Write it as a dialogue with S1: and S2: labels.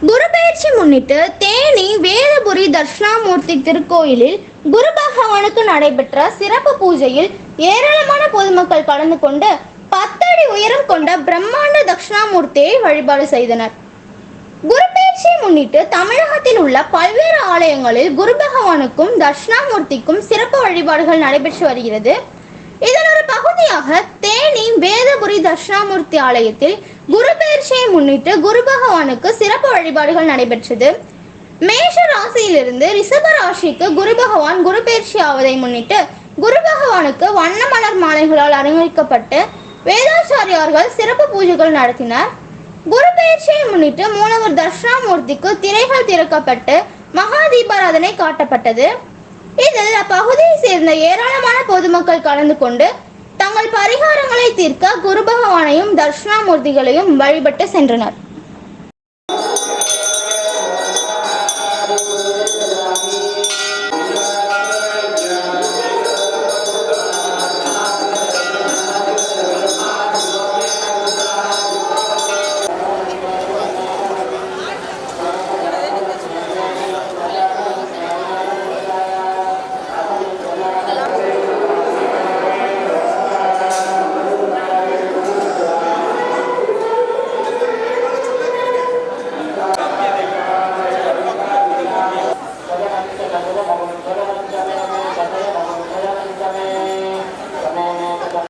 S1: குரு பெயர்ச்சி முன்னிட்டு தேனி வேதபுரி தட்சிணாமூர்த்தி திருக்கோயிலில் குரு பகவானுக்கு நடைபெற்ற சிறப்பு பூஜையில் ஏராளமான பொதுமக்கள் கலந்து கொண்டு பத்தடி உயரம் கொண்ட பிரம்மாண்ட தட்சிணாமூர்த்தியை வழிபாடு செய்தனர். குரு பெயர்ச்சியை முன்னிட்டு தமிழகத்தில் உள்ள பல்வேறு ஆலயங்களில் குரு பகவானுக்கும் தட்சிணாமூர்த்திக்கும் சிறப்பு வழிபாடுகள் நடைபெற்று வருகிறது. இதன் ஒரு பகுதியாக வேதபுரி தட்சிணாமூர்த்தி ஆலயத்தில் குரு பெயர்ச்சியை முன்னிட்டு குரு பகவானுக்கு சிறப்பு வழிபாடுகள் நடைபெற்றது. மேஷ ராசியிலிருந்து ரிஷப ராசிக்கு குரு பகவான் குரு பெயர்ச்சி ஆவதை முன்னிட்டு குரு பகவானுக்கு வண்ண மலர் மாலைகளால் அலங்கரிக்கப்பட்டு வேதாச்சாரியார்கள் சிறப்பு பூஜைகள் நடத்தினர். குரு பெயர்ச்சியை முன்னிட்டு மூலவர் தர்ஷனாமூர்த்திக்கு திரைகள் திறக்கப்பட்டு மகா தீபாராதனை காட்டப்பட்டது. இதில் அப்பகுதியை சேர்ந்த ஏராளமான பொதுமக்கள் கலந்து கொண்டு தங்கள் பரிகாரங்களை தீர்க்க குரு பகவானையும் தட்சிணாமூர்த்திகளையும் வழிபட்டு சென்றனர் Gracias. de la nueva